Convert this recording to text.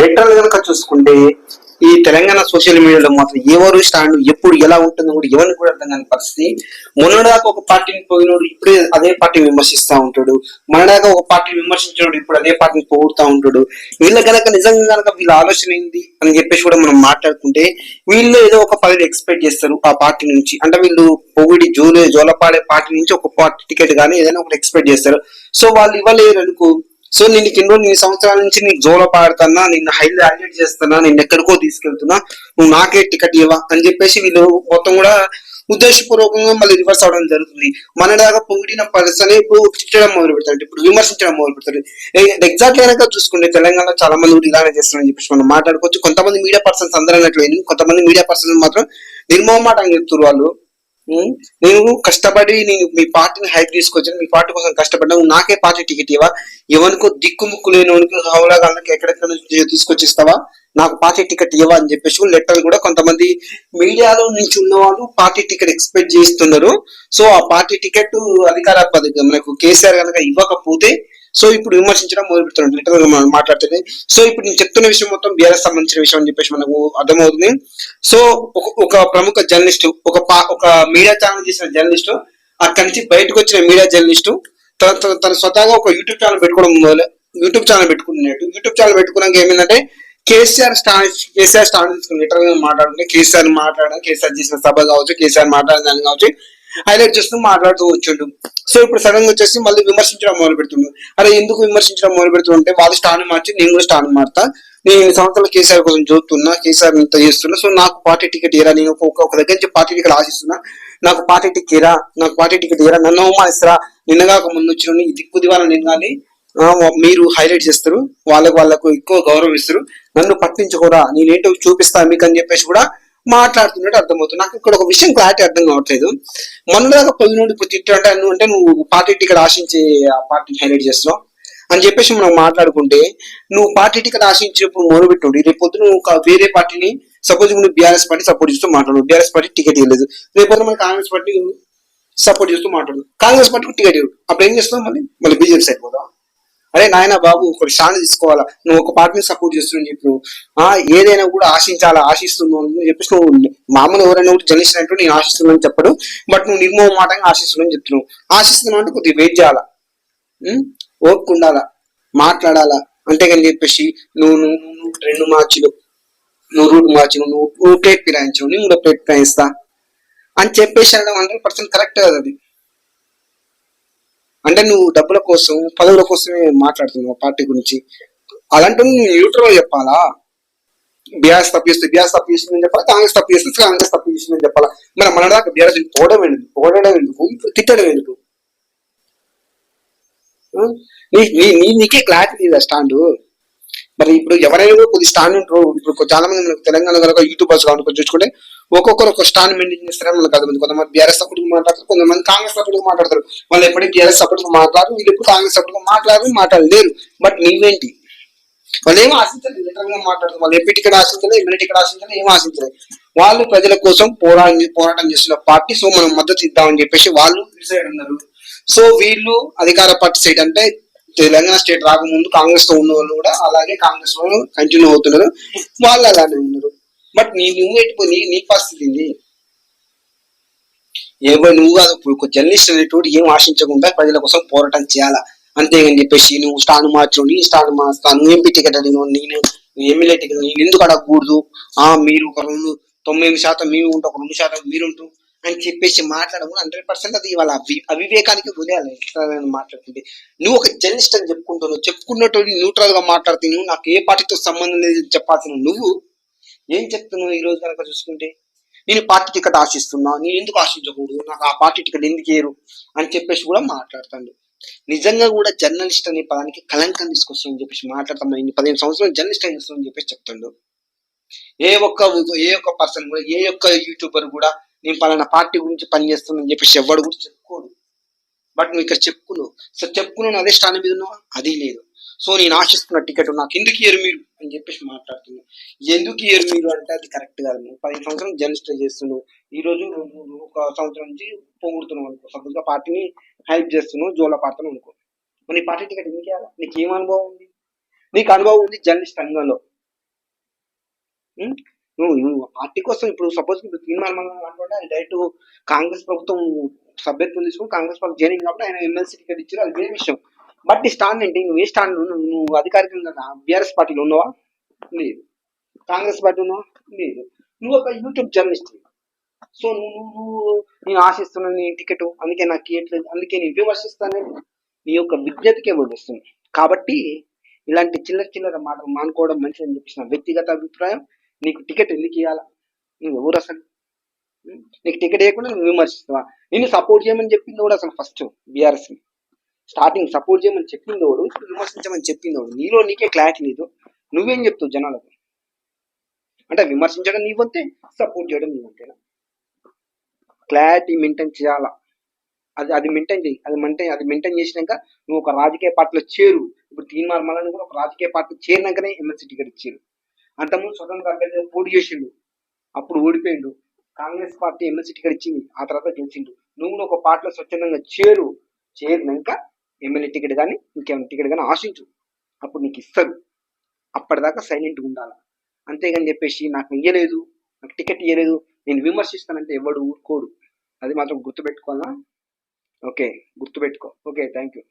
Literal కనుక చూసుకుంటే ఈ తెలంగాణ సోషల్ మీడియాలో మాత్రం ఎవరు స్టాండ్ ఎప్పుడు ఎలా ఉంటుందో కూడా ఎవరిని కూడా అర్థం కాని పరిస్థితి. మొన్నదాకా ఒక పార్టీని పోయినోడు ఇప్పుడే అదే పార్టీని విమర్శిస్తూ ఉంటాడు. మొన్నదాకా ఒక పార్టీని విమర్శించినోడు ఇప్పుడు అదే పార్టీని పోగొడుతూ ఉంటాడు. వీళ్ళ కనుక నిజంగా కనుక వీళ్ళ ఆలోచన ఏంది అని చెప్పేసి కూడా మనం మాట్లాడుకుంటే వీళ్ళు ఏదో ఒక పదవి ఎక్స్పెక్ట్ చేస్తారు ఆ పార్టీ నుంచి. అంటే వీళ్ళు పొగిడి జోలే జోలపాడే పార్టీ నుంచి ఒక పార్టీ టికెట్ కానీ ఏదైనా ఒకటి ఎక్స్పెక్ట్ చేస్తారు. సో వాళ్ళు ఇవ్వలేరు అనుకో సో నేను కింద ఇన్ని సంవత్సరాల నుంచి నీకు జోల పాడుతున్నా నిన్ను హైలీ హైలైట్ చేస్తున్నా నిన్ను ఎక్కడికో తీసుకెళ్తున్నా నువ్వు నాకే టికెట్ ఇవ్వ అని చెప్పేసి వీళ్ళు మొత్తం కూడా ఉద్దేశపూర్వకంగా మళ్ళీ రివర్స్ అవడం జరుగుతుంది. మన దాకా పొగిడిన పర్సన్ ఇప్పుడు తిట్టడం మొదలు పెడతాడు ఇప్పుడు విమర్శించడం మొదలు పెడతాడు. ఎగ్జాక్ట్ అయినాక చూసుకుంటే తెలంగాణలో చాలా మంది కూడా ఇలానే చేస్తున్నారని చెప్పేసి మనం మాట్లాడుకోవచ్చు. కొంతమంది మీడియా పర్సన్స్ అందరూ అన్నట్లేదు కొంతమంది మీడియా పర్సన్స్ మాత్రం నిర్మోహమాటంగా చెప్తున్నారు వాళ్ళు. నేను కష్టపడి నేను మీ పార్టీని హైప్ తీసుకొచ్చాను. మీ పార్టీ కోసం కష్టపడ్డా నాకే పార్టీ టికెట్ ఇవ్వా? ఎవరికో దిక్కుముక్కు లేనివానికి ఎక్కడెక్కడ నుంచి తీసుకొచ్చిస్తావా? నాకు పార్టీ టికెట్ ఇవ్వ అని చెప్పేసి లెటర్లు కూడా కొంతమంది మీడియాలో నుంచి ఉన్న వాళ్ళు పార్టీ టికెట్ ఎక్స్పెక్ట్ చేస్తున్నారు. సో ఆ పార్టీ టికెట్ అధికార పదవి మనకు కేసీఆర్ కనుక ఇవ్వకపోతే సో ఇప్పుడు విమర్శించడం మొదలు పెడుతున్నాడు లిటరల్గా మనం మాట్లాడుతుంది సో ఇప్పుడు నేను చెప్తున్న విషయం మొత్తం బీఆర్ఎస్ సంబంధించిన విషయం అని చెప్పేసి మనకు అర్థమవుతుంది. సో ఒక ఒక ప్రముఖ జర్నలిస్ట్ ఒక పా- ఒక మీడియా ఛానల్ చేసిన జర్నలిస్ట్ అక్కడి నుంచి బయటకు వచ్చిన మీడియా జర్నలిస్ట్ తన తన- తన స్వతహాగా ఒక యూట్యూబ్ ఛానల్ పెట్టుకోవడం మొదలు యూట్యూబ్ ఛానల్ పెట్టుకున్నట్టు యూట్యూబ్ ఛానల్ పెట్టుకున్నాక ఏమైందంటే కేసీఆర్ స్టాండ్ కేసీఆర్ స్టాండ్ తీసుకుని లిటరల్గా మాట్లాడుతుంటే కేసీఆర్ మాట్లాడడం కేసీఆర్ చేసిన సభ కావచ్చు కేసీఆర్ మాట్లాడిన దాని కావచ్చు హైలైట్ చేస్తూ మాట్లాడుతూ వచ్చిండు. సో ఇప్పుడు సడన్గా వచ్చేసి మళ్ళీ విమర్శించడం మొదలు పెడుతున్నాడు అరే ఎందుకు విమర్శించడం మొదలు పెడుతుంటే వాళ్ళు స్టాన్ మార్చి నేను కూడా స్టాన్ మారుతా. నేను ఎన్ని సంవత్సరాలు కేసీఆర్ కోసం చూస్తున్నా కేసీఆర్ ఇంత చేస్తున్నా. సో నాకు పార్టీ టికెట్ ఇరా నేను ఒక దగ్గర నుంచి పార్టీ టికెట్ ఆశిస్తున్నా. నాకు పార్టీ టికెట్ ఇరా నాకు పార్టీ టికెట్ ఇరా నన్ను అవమానిస్తారా? నిన్నగాక ముందు వచ్చిన దిక్కు దివాలా నేను కానీ మీరు హైలైట్ చేస్తారు. వాళ్ళకు వాళ్ళకు ఎక్కువ గౌరవం ఇస్తారు. నన్ను పట్టించుకోరా? నేనేంటో చూపిస్తా మీకు అని చెప్పేసి కూడా మాట్లాడుతున్నట్టు అర్థమవుతుంది. నాకు ఇక్కడ ఒక విషయం క్లారిటీ అర్థం కావట్లేదు. మొన్నదాకా పొద్దు నుండి ఇప్పుడు అంటే నువ్వు అంటే నువ్వు పార్టీ టికెట్ ఆశించే ఆ పార్టీని హైలైట్ చేస్తున్నావు అని చెప్పేసి మనం మాట్లాడుకుంటే నువ్వు పార్టీ టికెట్ ఆశించినప్పుడు మొదలుపెట్టు రేపు పొద్దున నువ్వు ఒక వేరే పార్టీని సపోజ్ నువ్వు బీఆర్ఎస్ పార్టీ సపోర్ట్ చేస్తూ మాట్లాడు. బీఆర్ఎస్ పార్టీ టికెట్ ఇవ్వలేదు. రేపు పొద్దున మన కాంగ్రెస్ పార్టీ సపోర్ట్ చేస్తూ మాట్లాడు. కాంగ్రెస్ పార్టీకి టికెట్ ఇవ్వడు అప్పుడు ఏం చేస్తావు మళ్ళీ? మళ్ళీ బీజేపీ సైడ్ పోదాం అరే నాయన బాబు ఒక స్టాండ్ తీసుకోవాలా? నువ్వు ఒక పార్టీని సపోర్ట్ చేస్తున్నావు చెప్పి ఆ ఏదైనా కూడా ఆశించాలా ఆశిస్తున్నావు అని చెప్పేసి నువ్వు మామూలు ఎవరైనా కూడా జర్నలిస్ట్ నేను ఆశిస్తున్నాను చెప్పడు. బట్ నువ్వు నిర్మోహమాటంగా ఆశిస్తున్నావు చెప్తున్నావు. ఆశిస్తున్నావు అంటే కొద్దిగా వెయిట్ చేయాలా? ఉం? ఓపిక ఉండాలా? మాట్లాడాలా? అంతేగాని చెప్పేసి నువ్వు నువ్వు నువ్వు రెండు మార్చులు నువ్వు రూట్ మార్చు నువ్వు నువ్వు ప్లేట్ ఫిరాయించు నేను కూడా ప్లేట్ ఫిరాయిస్తా అని చెప్పేసి అనడం హండ్రెడ్ పర్సెంట్ కరెక్ట్ కదా అది. అంటే నువ్వు డబ్బుల కోసం పదవుల కోసమే మాట్లాడుతున్నావు పార్టీ గురించి. అలాంటి న్యూట్రల్ చెప్పాలా? బీఆర్ఎస్ తప్పు చేస్తే బీఆర్ఎస్ తప్పు చేస్తుందని చెప్పాలా? కాంగ్రెస్ తప్పు చేస్తే కాంగ్రెస్ తప్పు చేస్తుందని చెప్పాలా? మరి మన దాకా బీఆర్ఎస్ పోవడం ఎందుకు? పోవడం ఎందుకు? ఇప్పుడు తిట్టడం ఎందుకు? నీ నీ- నీకే క్లారిటీ లేదా స్టాండ్ మరి ఇప్పుడు ఎవరైనా కూడా కొద్ది స్టాండ్ ఉంటారు. ఇప్పుడు చాలా మంది మనకు తెలంగాణ కనుక యూట్యూబర్స్ కనుక చూసుకుంటే ఒక్కొక్కరు ఒక స్టాండ్ మెయింటైన్ చేస్తారని మనకు కొంతమంది కొంతమంది బీఆర్ఎస్ సపోర్ట్ మాట్లాడతారు కొంతమంది కాంగ్రెస్ సపోర్ట్ మాట్లాడతారు. వాళ్ళు ఎప్పటికీ బీఆర్ఎస్ సపోర్ట్ మాట్లాడరు వీళ్ళు ఎప్పుడు కాంగ్రెస్ సపోర్ట్గా మాట్లాడరు మాట్లాడలేరు. బట్ నీవేంటి వాళ్ళు ఏం ఆశించలేదు లిటరల్గా మాట్లాడుతారు వాళ్ళు ఎంపీ టికెట్ ఆశించలేదు ఎమ్మెల్యే టికెట్ ఆశించలేదు ఏం ఆశించలేదు. వాళ్ళు ప్రజల కోసం పోరాటం పోరాటం చేస్తున్న పార్టీ సో మనం మద్దతు ఇద్దామని చెప్పేసి వాళ్ళు డిసైడ్ ఉన్నారు సో వీళ్ళు అధికార పార్టీ సైడ్ అంటే తెలంగాణ స్టేట్ రాకముందు కాంగ్రెస్తో ఉన్న వాళ్ళు కూడా అలాగే కాంగ్రెస్లో కంటిన్యూ అవుతున్నారు. వాళ్ళు అలానే ఉన్నారు. బట్ నీ నువ్వు పెట్టుకుని నీ పరిస్థితి ఏవో నువ్వు కాదు. ఇప్పుడు ఒక జర్నలిస్ట్ అనేటువంటి ఏం ఆశించకుండా ప్రజల కోసం పోరాటం చేయాలా? అంతేగాని చెప్పేసి నువ్వు స్టాను మార్చు నీ స్టాండ్ మార్చుతా నువ్వు ఎంపీ టికెట్ అడిగిన నేను ఎమ్మెల్యే టికెట్ నేను ఎందుకు అడగకూడదు? ఆ మీరు ఒక రెండు తొమ్మిది శాతం మేము ఉంటాం ఒక రెండు శాతం మీరు ఉంటాం అని చెప్పేసి మాట్లాడడం హండ్రెడ్ పర్సెంట్ అది ఇవాళ అవి అవివేకానికి వదిలేయాలి. ఎట్లా మాట్లాడుతుంటే నువ్వు ఒక జర్నలిస్ట్ అని చెప్పుకుంటున్నావు. చెప్పుకున్నటువంటి న్యూట్రల్గా మాట్లాడుతున్నావు నాకు ఏ పార్టీతో సంబంధం లేదు చెప్పాల్సిన నువ్వు ఏం చెప్తున్నావు ఈ రోజు కనుక చూసుకుంటే? నేను పార్టీ టికెట్ ఆశిస్తున్నా నేను ఎందుకు ఆశించకూడదు? నాకు ఆ పార్టీ టికెట్ ఎందుకు ఏరు? అని చెప్పేసి కూడా మాట్లాడతాడు. నిజంగా కూడా జర్నలిస్ట్ అనే పదానికి కలంకం తీసుకొస్తుందని చెప్పేసి మాట్లాడతాం. ఇన్ని పదిహేను సంవత్సరాలు జర్నలిస్ట్ అని చెప్పేసి చెప్తాడు. ఏ ఒక్క ఏ ఒక్క పర్సన్ కూడా ఏ ఒక్క యూట్యూబర్ కూడా నేను పలానా పార్టీ గురించి పనిచేస్తున్నాను చెప్పేసి ఎవడు కూడా చెప్పుకోడు. బట్ నువ్వు ఇక్కడ చెప్పుకున్నావు. సో చెప్పుకున్నాను అదే స్టాండ్ మీద ఉన్నావా? అది లేదు. సో నేను ఆశిస్తున్న టికెట్ నాకు ఎందుకు ఇయ్యరు మీరు అని చెప్పేసి మాట్లాడుతున్నాను ఎందుకు ఇయ్యరు మీరు అంటే అది కరెక్ట్ కాదు నువ్వు పదిహేను సంవత్సరం జర్నలిస్ట్ చేస్తున్నావు. ఈ రోజు ఒక సంవత్సరం నుంచి పొంగుడుతున్నావు అనుకో. సపోజ్గా పార్టీని హైప్ చేస్తున్నావు జోలా పాడుతున్నావు అనుకో. మరి నీ పార్టీ టికెట్ ఎందుకు ఇవ్వాలి నీకు ఏం అనుభవం ఉంది? నీకు అనుభవం ఉంది జర్నలిస్ట్ రంగంలో. నువ్వు నువ్వు పార్టీ కోసం ఇప్పుడు సపోజ్ ఇప్పుడు తీర్మానం అనుకుంటే అది డైరెక్ట్ కాంగ్రెస్ ప్రభుత్వం సభ్యత్వం తీసుకుని కాంగ్రెస్ పార్టీ జాయినింగ్ కాబట్టి ఆయన ఎమ్మెల్సీ టికెట్ ఇచ్చారు. అది వేరే విషయం. బట్ నీ స్టాండ్ ఏంటి? నువ్వు ఏ స్టాండ్ నువ్వు నువ్వు అధికారికంగా బీఆర్ఎస్ పార్టీలో ఉన్నావా? లేదు. కాంగ్రెస్ పార్టీ ఉన్నావా? లేదు. నువ్వు ఒక యూట్యూబ్ జర్నలిస్ట్ సో నువ్వు నువ్వు నేను ఆశిస్తున్నాను నీ టికెట్ అందుకే నాకు ఇవ్వట్లేదు అందుకే నేను విమర్శిస్తాను. నీ యొక్క విజ్ఞతకే వదిలిస్తుంది కాబట్టి ఇలాంటి చిల్లర చిల్లర మాటలు మానుకోవడం మంచిదని చెప్పిన వ్యక్తిగత అభిప్రాయం. నీకు టికెట్ ఎందుకు ఇవ్వాలా నువ్వు ఎవరు అసలు? నీకు టికెట్ ఇవ్వకుండా నువ్వు విమర్శిస్తావా? నేను సపోర్ట్ చేయమని చెప్పింది కూడా అసలు ఫస్ట్ బీఆర్ఎస్ని స్టార్టింగ్ సపోర్ట్ చేయమని చెప్పింది వాడు విమర్శించమని చెప్పింది వాడు నీలో నీకే క్లారిటీ లేదు నువ్వేం చెప్తావు జనాలకు? అంటే విమర్శించడం నీ వంతే సపోర్ట్ చేయడం నీ వంతేనా? క్లారిటీ మెయింటైన్ చేయాలా? అది అది మెయింటైన్ చేయి అది మెయింటైన్ అది మెయింటైన్ చేసినాక నువ్వు ఒక రాజకీయ పార్టీలో చేరు. ఇప్పుడు తీన్ మళ్ళీ కూడా ఒక రాజకీయ పార్టీ చేరినాకనే ఎమ్మెల్సీ టికెట్ ఇచ్చారు అంతకుముందు స్వతంత్ర అభ్యర్థి పోటీ చేసిండు. అప్పుడు ఓడిపోయిండు. కాంగ్రెస్ పార్టీ ఎమ్మెల్సీ టికెట్ ఇచ్చింది. ఆ తర్వాత గెలిచిండు. నువ్వు ఒక పార్టీలో స్వచ్ఛందంగా చేరు. చేరినాక ఎమ్మెల్యే టికెట్ కానీ ఇంకేమైనా టికెట్ కానీ ఆశించు. అప్పుడు నీకు ఇస్తారు అప్పటిదాకా సైలెంట్గా ఉండాలి? అంతేగాని చెప్పేసి నాకు ఇయ్యలేదు నాకు టికెట్ ఇయ్యలేదు నేను విమర్శిస్తానంటే ఎవడు ఊరుకోడు. అది మాత్రం గుర్తుపెట్టుకోవాలా? ఓకే గుర్తుపెట్టుకో. Okay thank you